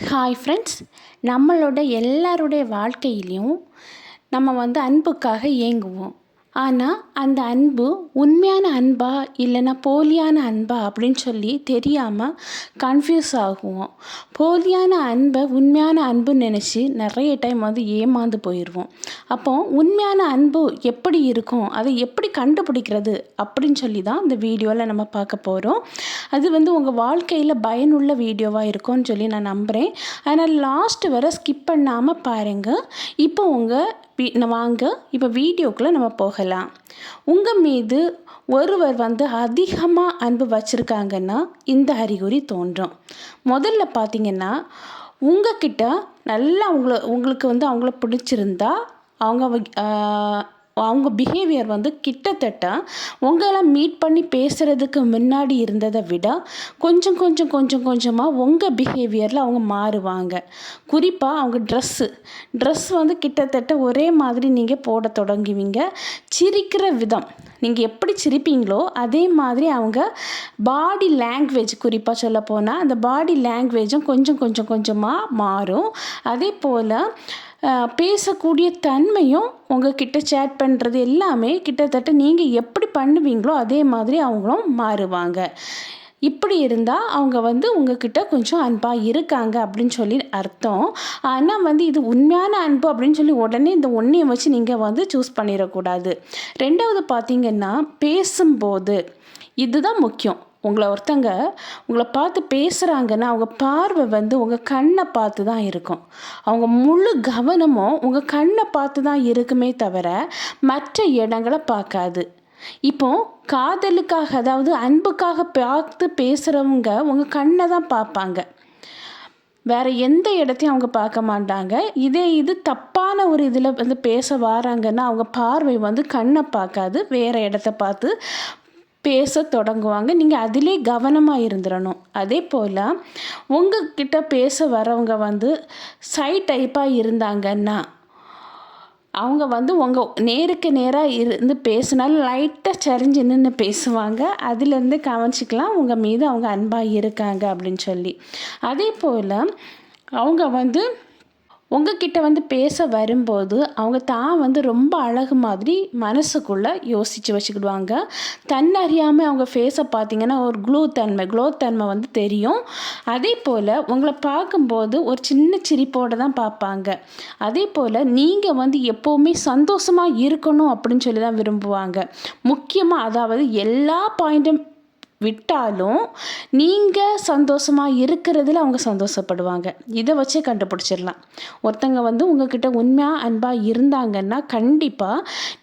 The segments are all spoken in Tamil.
ஹாய் ஃப்ரெண்ட்ஸ் நம்மளோட எல்லாருடைய வாழ்க்கையிலையும் நம்ம வந்து அன்புக்காக ஏங்குவோம் ஆனால் அந்த அன்பு உண்மையான அன்பா இல்லைன்னா போலியான அன்பா அப்படின்னு சொல்லி தெரியாமல் கன்ஃப்யூஸ் ஆகுவோம். போலியான அன்பை உண்மையான அன்புன்னு நினச்சி நிறைய டைம் வந்து ஏமாந்து போயிடுவோம் அப்போ உண்மையான அன்பு எப்படி இருக்கும்? அதை எப்படி கண்டுபிடிக்கிறது? அப்படின்னு சொல்லி தான் இந்த வீடியோவில் நம்ம பார்க்க போகிறோம் அது வந்து உங்கள் வாழ்க்கையில் பயனுள்ள வீடியோவாக இருக்கும்னு சொல்லி நான் நம்புகிறேன் ஆனால் லாஸ்ட் வரை ஸ்கிப் பண்ணாமல் பாருங்கள் இப்போ உங்கள் வாங்க இப்போ வீடியோக்குள்ளே நம்ம போகலாம். உங்கள் மீது ஒருவர் வந்து அதிகமாக அன்பு வச்சுருக்காங்கன்னா இந்த அறிகுறி தோன்றும். முதல்ல பார்த்தீங்கன்னா உங்ககிட்ட நல்லா உங்களை உங்களுக்கு வந்து அவங்கள பிடிச்சிருந்தா அவங்க அவங்க பிஹேவியர் வந்து கிட்டத்தட்ட உங்களை மீட் பண்ணி பேசுகிறதுக்கு முன்னாடி இருந்ததை விட கொஞ்சம் கொஞ்சம் கொஞ்சம் கொஞ்சமாக உங்கள் பிஹேவியரில் அவங்க மாறுவாங்க. குறிப்பாக அவங்க ட்ரெஸ்ஸு ட்ரெஸ் வந்து கிட்டத்தட்ட ஒரே மாதிரி நீங்கள் போட தொடங்குவீங்க. சிரிக்கிற விதம் நீங்கள் எப்படி சிரிப்பீங்களோ அதே மாதிரி அவங்க பாடி லாங்குவேஜ் குறிப்பாக சொல்ல போனால் அந்த பாடி லாங்குவேஜும் கொஞ்சம் கொஞ்சம் கொஞ்சமாக மாறும். அதே போல் பேசக்கூடிய தன்மையும் உங்ககிட்ட சேட் பண்ணுறது எல்லாமே கிட்டத்தட்ட நீங்கள் எப்படி பண்ணுவீங்களோ அதே மாதிரி அவங்களும் மாறுவாங்க. இப்படி இருந்தால் அவங்க வந்து உங்ககிட்ட கொஞ்சம் அன்பாக இருக்காங்க அப்படின்னு சொல்லி அர்த்தம். ஆனால் வந்து இது உண்மையான அன்பு அப்படின்னு சொல்லி உடனே இந்த ஒன்றையை வச்சு நீங்கள் வந்து சூஸ் பண்ணிடக்கூடாது. ரெண்டாவது பார்த்தீங்கன்னா பேசும்போது இதுதான் முக்கியம். உங்களை ஒருத்தங்க உங்களை பார்த்து பேசுகிறாங்கன்னா அவங்க பார்வை வந்து உங்கள் கண்ணை பார்த்து தான் இருக்கும். அவங்க முழு கவனமும் உங்கள் கண்ணை பார்த்து தான் இருக்குமே தவிர மற்ற இடங்களை பார்க்காது. இப்போ காதலுக்காக அதாவது அன்புக்காக பார்த்து பேசுகிறவங்க உங்கள் கண்ணை தான் பார்ப்பாங்க. வேறு எந்த இடத்தையும் அவங்க பார்க்க மாட்டாங்க. இதே இது தப்பான ஒரு இதில் வந்து பேச வராங்கன்னா அவங்க பார்வை வந்து கண்ணை பார்க்காது. வேறு இடத்த பார்த்து பேச தொடங்குவாங்க. நீங்கள் அதிலே கவனமாக இருந்துடணும் அதே போல் உங்ககிட்ட பேச வரவங்க வந்து சை டைப்பாக இருந்தாங்கன்னா அவங்க வந்து உங்கள் நேருக்கு நேராக இருந்து பேசினாலும் லைட்டாக சரிஞ்சு நின்று பேசுவாங்க. அதுலேருந்து கவனிச்சிக்கலாம் உங்கள் மீது அவங்க அன்பாக இருக்காங்க அப்படின்னு சொல்லி. அதே போல் அவங்க வந்து உங்ககிட்ட வந்து பேச வரும்போது அவங்க தான் வந்து ரொம்ப அழகு மாதிரி மனசுக்குள்ளே யோசித்து வச்சுக்கிடுவாங்க. தன்னறியாமல் அவங்க ஃபேஸை பார்த்தீங்கன்னா ஒரு க்ளூ தன்மை க்ளோ தன்மை வந்து தெரியும். அதே போல் உங்களை பார்க்கும்போது ஒரு சின்ன சிரிப்போடு தான் பார்ப்பாங்க. அதே போல் நீங்கள் வந்து எப்போவுமே சந்தோஷமாக இருக்கணும் அப்படின்னு சொல்லி தான் விரும்புவாங்க. முக்கியமாக அதாவது எல்லா பாயிண்ட்டும் விட்டாலும் நீங்கள் சந்தோஷமாக இருக்கிறதுல அவங்க சந்தோஷப்படுவாங்க. இதை வச்சே கண்டுபிடிச்சிடலாம். ஒருத்தங்க வந்து உங்ககிட்ட உண்மையாக அன்பாக இருந்தாங்கன்னா கண்டிப்பாக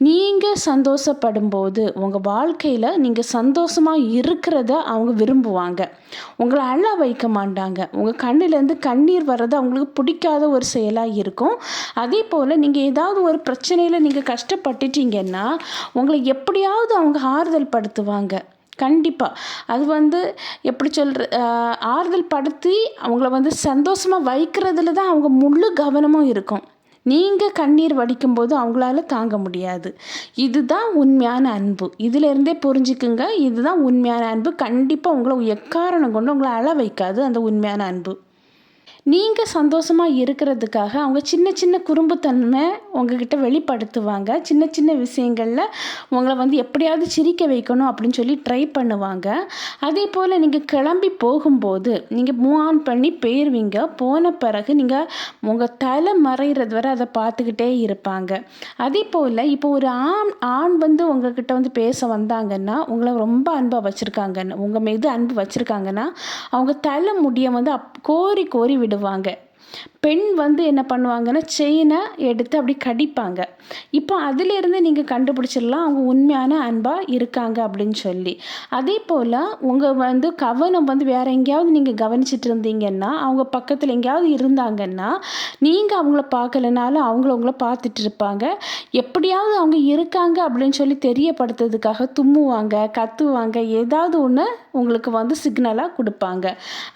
நீங்கள் சந்தோஷப்படும் போது உங்கள் வாழ்க்கையில் நீங்கள் சந்தோஷமாக இருக்கிறத அவங்க விரும்புவாங்க. உங்களை அழ வைக்க மாட்டாங்க. உங்கள் கண்ணிலேருந்து கண்ணீர் வர்றது அவங்களுக்கு பிடிக்காத ஒரு செயலாக இருக்கும். அதே போல் நீங்கள் ஏதாவது ஒரு பிரச்சனையில் நீங்கள் கஷ்டப்பட்டுட்டீங்கன்னா உங்களை எப்படியாவது அவங்க ஆறுதல் படுத்துவாங்க. கண்டிப்பாக அது வந்து எப்படி சொல்கிற ஆறுதல் படுத்தி அவங்கள வந்து சந்தோஷமாக வைக்கிறதுல தான் அவங்க முழு கவனமும் இருக்கும். நீங்கள் கண்ணீர் வடிக்கும்போது அவங்களால தாங்க முடியாது. இதுதான் உண்மையான அன்பு. இதிலேருந்தே புரிஞ்சுக்குங்க. இதுதான் உண்மையான அன்பு. கண்டிப்பாக உங்களை எக்காரணம் கொண்டு உங்களை அழ வைக்காது அந்த உண்மையான அன்பு. நீங்கள் சந்தோஷமாக இருக்கிறதுக்காக அவங்க சின்ன சின்ன குறும்புத்தன்மை உங்ககிட்ட வெளிப்படுத்துவாங்க. சின்ன சின்ன விஷயங்களில் உங்களை வந்து எப்படியாவது சிரிக்க வைக்கணும் அப்படின்னு சொல்லி ட்ரை பண்ணுவாங்க. அதே போல் நீங்கள் கிளம்பி போகும்போது நீங்கள் மூவ் ஆன் பண்ணி போயிடுவீங்க போன பிறகு நீங்கள் உங்கள் தலை மறைகிறது வரை அதை பார்த்துக்கிட்டே இருப்பாங்க. அதே போல் இப்போ ஒரு ஆண் ஆண் வந்து உங்ககிட்ட வந்து பேச வந்தாங்கன்னா உங்களை ரொம்ப அன்பாக வச்சுருக்காங்கன்னு உங்கள் மீது அன்பு வச்சுருக்காங்கன்னா அவங்க தலை முடியை வந்து அப் கோரி கோரி விடுவாங்க. பெண் வந்து என்ன பண்ணுவாங்கன்னா செயினை எடுத்து அப்படி கடிப்பாங்க. இப்போ அதிலிருந்து நீங்கள் கண்டுபிடிச்சிடலாம் அவங்க உண்மையான அன்பாக இருக்காங்க அப்படின்னு சொல்லி. அதே போல் உங்கள் வந்து கவனம் வந்து வேறு எங்கேயாவது நீங்கள் கவனிச்சிட்டு இருந்தீங்கன்னா அவங்க பக்கத்தில் எங்கேயாவது இருந்தாங்கன்னா நீங்கள் அவங்கள பார்க்கலனாலும் அவங்கள உங்களை பார்த்துட்டு இருப்பாங்க. எப்படியாவது அவங்க இருக்காங்க அப்படின்னு சொல்லி தெரியப்படுத்துறதுக்காக தும்முவாங்க கத்துவாங்க ஏதாவது ஒன்று உங்களுக்கு வந்து சிக்னலாக கொடுப்பாங்க.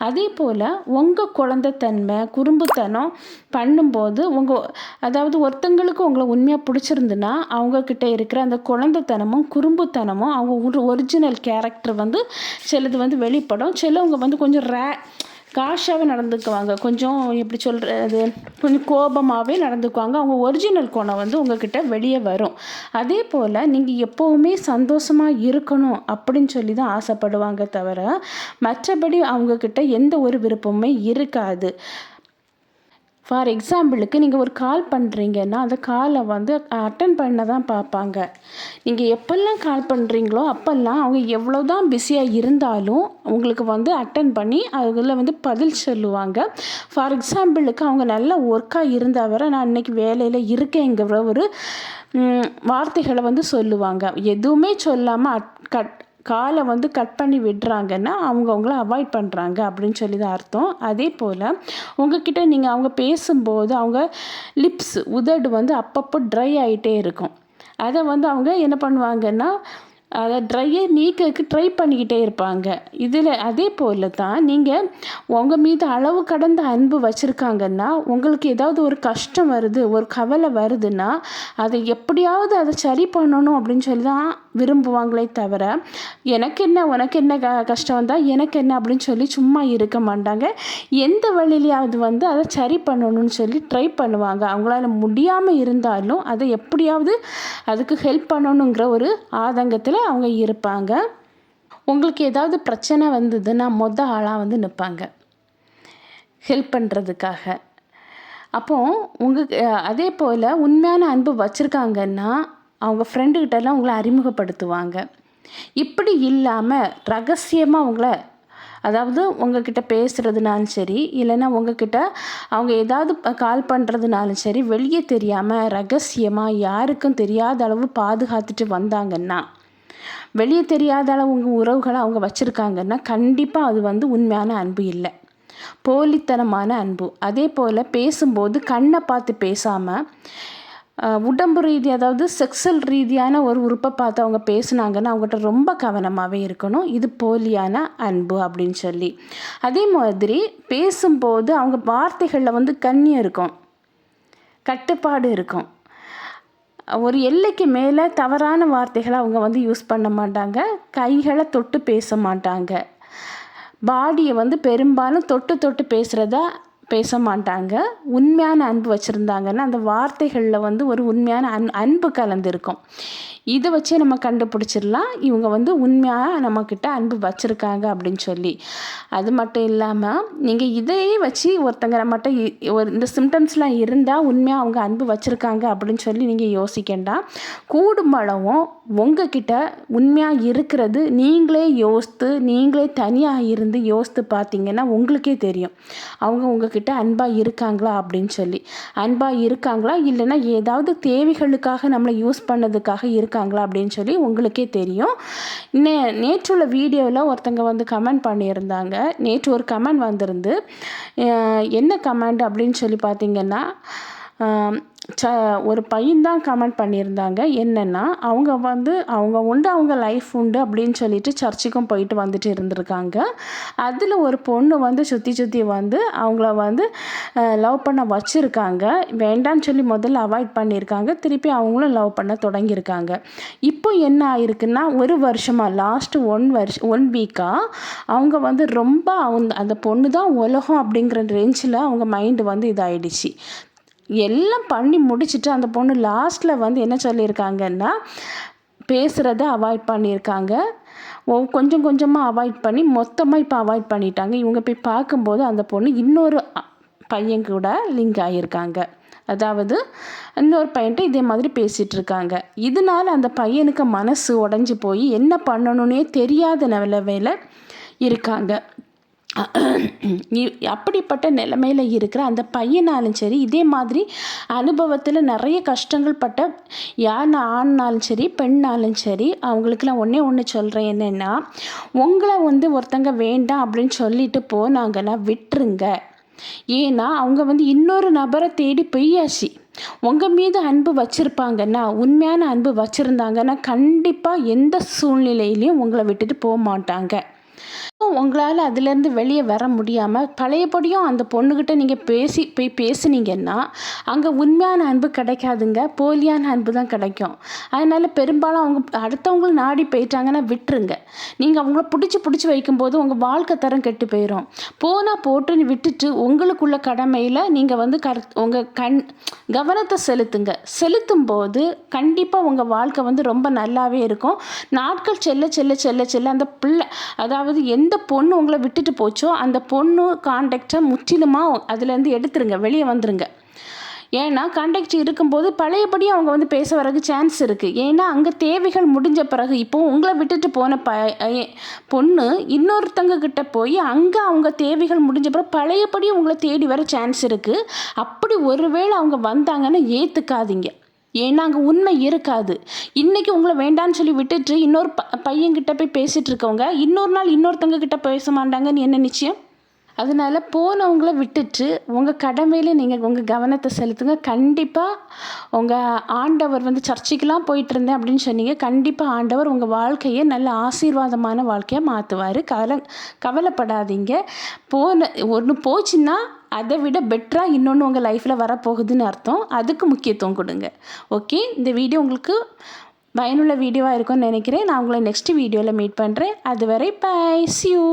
அதே போல் உங்கள் குழந்தைத்தன்மை குறும்புத்தனம் பண்ணும்போது உங்கள் அதாவது ஒருத்தங்களுக்கு உங்களை உண்மையாக பிடிச்சிருந்துன்னா அவங்கக்கிட்ட இருக்கிற அந்த குழந்தைத்தனமும் குறும்புத்தனமும் அவங்க ஒரு ஒரிஜினல் கேரக்டர் வந்து சிலது வந்து வெளிப்படும். சிலவங்க வந்து கொஞ்சம் ரே காஷாகவே நடந்துக்குவாங்க. கொஞ்சம் எப்படி சொல்கிறது கொஞ்சம் கோபமாகவே நடந்துக்குவாங்க. அவங்க ஒரிஜினல் குணம் வந்து உங்ககிட்ட வெளியே வரும். அதே போல் நீங்கள் எப்போவுமே சந்தோஷமாக இருக்கணும் அப்படின்னு சொல்லி தான் ஆசைப்படுவாங்க தவிர மற்றபடி அவங்கக்கிட்ட எந்த ஒரு விருப்பமுமே இருக்காது. ஃபார் எக்ஸாம்பிளுக்கு நீங்கள் ஒரு கால் பண்ணுறீங்கன்னா அந்த காலை வந்து அட்டன் பண்ண தான் பார்ப்பாங்க. நீங்கள் எப்போல்லாம் கால் பண்ணுறீங்களோ அப்போல்லாம் அவங்க எவ்வளோ தான் பிஸியாக இருந்தாலும் உங்களுக்கு வந்து அட்டன் பண்ணி அதில் வந்து பதில் சொல்லுவாங்க. ஃபார் எக்ஸாம்பிளுக்கு அவங்க நல்லா ஒர்க்காக இருந்தால் வர நான் இன்றைக்கி வேலையில் இருக்கேங்கிற ஒரு வார்த்தைகளை வந்து சொல்லுவாங்க. எதுவுமே சொல்லாமல் அட் கட் காலை வந்து கட் பண்ணி விடுறாங்கன்னா அவங்க அவங்கள அவாய்ட் பண்ணுறாங்க அப்படின்னு சொல்லி தான் அர்த்தம். அதே போல் உங்ககிட்ட நீங்கள் அவங்க பேசும்போது அவங்க லிப்ஸ் உதடு வந்து அப்பப்போ ட்ரை ஆகிட்டே இருக்கும். அதை வந்து அவங்க என்ன பண்ணுவாங்கன்னா அதை ட்ரையை நீக்கிறதுக்கு ட்ரை பண்ணிக்கிட்டே இருப்பாங்க. இதில் அதே போல் தான் நீங்கள் உங்கள் மீது அளவு கடந்த அன்பு வச்சுருக்காங்கன்னா உங்களுக்கு ஏதாவது ஒரு கஷ்டம் வருது ஒரு கவலை வருதுன்னா அதை எப்படியாவது அதை சரி பண்ணணும் அப்படின்னு சொல்லி தான் விரும்புவாங்களே தவிர எனக்கு என்ன உனக்கு என்ன க கஷ்டம் வந்தால் எனக்கு என்ன அப்படின்னு சொல்லி சும்மா இருக்க மாட்டாங்க. எந்த வழியிலையாவது வந்து அதை சரி பண்ணணும்னு சொல்லி ட்ரை பண்ணுவாங்க. அவங்களால முடியாமல் இருந்தாலும் அதை எப்படியாவது அதுக்கு ஹெல்ப் பண்ணணுங்கிற ஒரு ஆதங்கத்தில் அவங்க இருப்பாங்க. உங்களுக்கு ஏதாவது பிரச்சனை வந்ததுன்னா மொத ஆளாக வந்து நிற்பாங்க ஹெல்ப் பண்ணுறதுக்காக அப்போது உங்கள் அதே போல் உண்மையான அன்பு வச்சுருக்காங்கன்னா அவங்க ஃப்ரெண்டுக்கிட்டலாம் உங்களை அறிமுகப்படுத்துவாங்க. இப்படி இல்லாமல் ரகசியமாக உங்களை அதாவது உங்ககிட்ட பேசுகிறதுனாலும் சரி இல்லைன்னா உங்ககிட்ட அவங்க ஏதாவது கால் பண்ணுறதுனாலும் சரி வெளியே தெரியாமல் ரகசியமாக யாருக்கும் தெரியாத அளவு பாதுகாத்துட்டு வந்தாங்கன்னா வெளியே தெரியாத அளவு உங்கள் உறவுகளை அவங்க வச்சுருக்காங்கன்னா கண்டிப்பாக அது வந்து உண்மையான அன்பு இல்லை. போலித்தனமான அன்பு. அதே போல் பேசும்போது கண்ணை பார்த்து பேசாமல் உடம்பு ரீதி அதாவது செக்ஸல் ரீதியான ஒரு உறுப்பை பார்த்து அவங்க பேசுனாங்கன்னா அவங்ககிட்ட ரொம்ப கவனமாகவே இருக்கணும். இது போலியான அன்பு அப்படின்னு சொல்லி. அதே மாதிரி பேசும்போது அவங்க வார்த்தைகளில் வந்து கண்ணியம் இருக்கும் கட்டுப்பாடு இருக்கும். ஒரு எல்லைக்கு மேலே தவறான வார்த்தைகளை அவங்க வந்து யூஸ் பண்ண மாட்டாங்க கைகளை தொட்டு பேச மாட்டாங்க. பாடியை வந்து பெரும்பாலும் தொட்டு தொட்டு பேசுகிறதா பேச மாட்டாங்க உண்மையான அன்பு வச்சுருந்தாங்கன்னா அந்த வார்த்தைகளில் வந்து ஒரு உண்மையான அன் அன்பு கலந்துருக்கும். இதை வச்சே நம்ம கண்டுபிடிச்சிடலாம். இவங்க வந்து உண்மையாக நம்மக்கிட்ட அன்பு வச்சுருக்காங்க அப்படின்னு சொல்லி. அது மட்டும் இல்லாமல் நீங்கள் இதையே வச்சு ஒருத்தங்க நம்மகிட்ட ஒரு இந்த சிம்டம்ஸ்லாம் இருந்தால் உண்மையாக அவங்க அன்பு வச்சுருக்காங்க அப்படின்னு சொல்லி நீங்கள் யோசிக்கண்டாம் கூடுமளவும் உங்ககிட்ட உண்மையாக இருக்கிறது நீங்களே யோசித்து நீங்களே தனியாக இருந்து யோசித்து பார்த்தீங்கன்னா உங்களுக்கே தெரியும். அவங்க உங்ககிட்ட அன்பாக இருக்காங்களா அப்படின்னு சொல்லி. அன்பாக இருக்காங்களா? இல்லைன்னா ஏதாவது தேவைகளுக்காக நம்மளை யூஸ் பண்ணதுக்காக இருக்க இருக்காங்களா அப்படின்னு சொல்லி உங்களுக்கே தெரியும். நே நேற்றுள்ள வீடியோவில் ஒருத்தங்க வந்து கமெண்ட் பண்ணியிருந்தாங்க. நேற்று ஒரு கமெண்ட் வந்திருந்து என்ன கமெண்ட் அப்படின்னு சொல்லி பார்த்தீங்கன்னா ச ஒரு பையன் தான் கமெண்ட் பண்ணியிருந்தாங்க. என்னென்னா அவங்க வந்து அவங்க உண்டு அவங்க லைஃப் உண்டு அப்படின்னு சொல்லிட்டு சர்ச்சுக்கும் போயிட்டு வந்துட்டு இருந்திருக்காங்க. அதில் ஒரு பொண்ணு வந்து சுற்றி சுற்றி வந்து அவங்கள வந்து லவ் பண்ண வச்சுருக்காங்க. வேண்டான்னு சொல்லி முதல்ல அவாய்ட் பண்ணியிருக்காங்க. திருப்பி அவங்களும் லவ் பண்ண தொடங்கியிருக்காங்க. இப்போ என்ன ஆயிருக்குன்னா ஒரு வருஷமாக லாஸ்ட்டு ஒன் வருஷம் ஒன் வீக்காக அவங்க வந்து ரொம்ப அவங்க அந்த பொண்ணு தான் உலகம் அப்படிங்கிற ரேஞ்சில் அவங்க மைண்டு வந்து இதாகிடுச்சு எல்லாம் பண்ணி முடிச்சுட்டு அந்த பொண்ணு லாஸ்ட்டில் வந்து என்ன சொல்லியிருக்காங்கன்னா பேசுகிறத அவாய்ட் பண்ணியிருக்காங்க. ஓ கொஞ்சம் கொஞ்சமாக அவாய்ட் பண்ணி மொத்தமாக இப்போ அவாய்ட் பண்ணிட்டாங்க. இவங்க போய் பார்க்கும்போது அந்த பொண்ணு இன்னொரு பையன் கூட லிங்க் ஆகியிருக்காங்க அதாவது இன்னொரு பையன்ட்டு இதே மாதிரி பேசிகிட்டு இருக்காங்க இதனால் அந்த பையனுக்கு மனசு உடஞ்சி போய் என்ன பண்ணணுன்னே தெரியாத நிலவையில் இருக்காங்க. அப்படிப்பட்ட நிலைமையில் இருக்கிற அந்த பையனாலும் சரி இதே மாதிரி அனுபவத்தில் நிறைய கஷ்டங்கள் பட்ட யார் ஆண்னாலும் சரி பெண்ணாலும் சரி அவங்களுக்குலாம் ஒன்றே ஒன்று சொல்கிறேன் என்னென்னா உங்களை வந்து ஒருத்தங்க வேண்டாம் அப்படின்னு சொல்லிட்டு போனாங்கன்னா விட்டுருங்க. ஏன்னா அவங்க வந்து இன்னொரு நபரை தேடி பெய்யாச்சு. உங்கள் மீது அன்பு வச்சுருப்பாங்கன்னா உண்மையான அன்பு வச்சுருந்தாங்கன்னா கண்டிப்பாக எந்த சூழ்நிலையிலையும் உங்களை விட்டுட்டு போக மாட்டாங்க. உங்களால் அதுலேருந்து வெளியே வர முடியாமல் பழையபடியும் அந்த பொண்ணுக்கிட்ட நீங்கள் பேசி போய் பேசுனீங்கன்னா அங்கே உண்மையான அன்பு கிடைக்காதுங்க. போலியான அன்பு தான் கிடைக்கும். அதனால் பெரும்பாலும் அவங்க அடுத்தவங்களும் நாடி போயிட்டாங்கன்னா விட்டுருங்க. நீங்கள் அவங்கள பிடிச்சி பிடிச்சி வைக்கும்போது உங்கள் வாழ்க்கை தரம் கெட்டு போயிடும் போனால் போட்டுன்னு விட்டுட்டு உங்களுக்குள்ள கடமையில் நீங்கள் வந்து கர் உங்கள் கண் கவனத்தை செலுத்துங்க. செலுத்தும் போது கண்டிப்பாக உங்கள் வாழ்க்கை வந்து ரொம்ப நல்லாவே இருக்கும். நாட்கள் செல்ல செல்ல செல்ல செல்ல அந்த பிள்ளை அதாவது எந்த பொண்ணு உங்களை விட்டுட்டு போச்சோ அந்த பொண்ணு கான்டாக்டை முற்றிலுமாக அதுலேருந்து எடுத்துருங்க வெளியே வந்துருங்க. ஏன்னா கான்டாக்ட் இருக்கும்போது பழையபடி அவங்க வந்து பேச வரதுக்கு சான்ஸ் இருக்குது ஏன்னா அங்கே தேவைகள் முடிஞ்ச பிறகு இப்போ உங்களை விட்டுட்டு போன ப பொண்ணு இன்னொருத்தங்க கிட்ட போய் அங்கே அவங்க தேவைகள் முடிஞ்ச பிறகு பழையபடி உங்களை தேடி வர சான்ஸ் இருக்குது அப்படி ஒருவேளை அவங்க வந்தாங்கன்னா ஏற்றுக்காதீங்க ஏன்னா அங்கே உண்மை இருக்காது. இன்றைக்கி உங்களை வேண்டான்னு சொல்லி விட்டுட்டு இன்னொரு ப பையன்கிட்ட போய் பேசிகிட்டு இருக்கவங்க இன்னொரு நாள் இன்னொருத்தவங்க கிட்ட பேச மாட்டாங்கன்னு என்ன நிச்சயம்? அதனால் போனவங்கள விட்டுட்டு உங்கள் கடமையில் நீங்கள் உங்கள் கவனத்தை செலுத்துங்க. கண்டிப்பாக உங்கள் ஆண்டவர் வந்து சர்ச்சைக்கெலாம் போயிட்டு இருந்தேன் அப்படின்னு சொன்னீங்க. கண்டிப்பாக ஆண்டவர் உங்கள் வாழ்க்கையை நல்ல ஆசீர்வாதமான வாழ்க்கையாக மாற்றுவார் கவலை கவலைப்படாதீங்க. போன ஒன்று போச்சுன்னா அதை விட பெட்டராக இன்னொன்று உங்கள் லைஃப்பில் வரப்போகுதுன்னு அர்த்தம். அதுக்கு முக்கியத்துவம் கொடுங்க. ஓகே இந்த வீடியோ உங்களுக்கு பயனுள்ள வீடியோவாக இருக்கும்னு நினைக்கிறேன். நான் உங்களை நெக்ஸ்ட் வீடியோவில் மீட் பண்ணுறேன் அதுவரை பை சியூ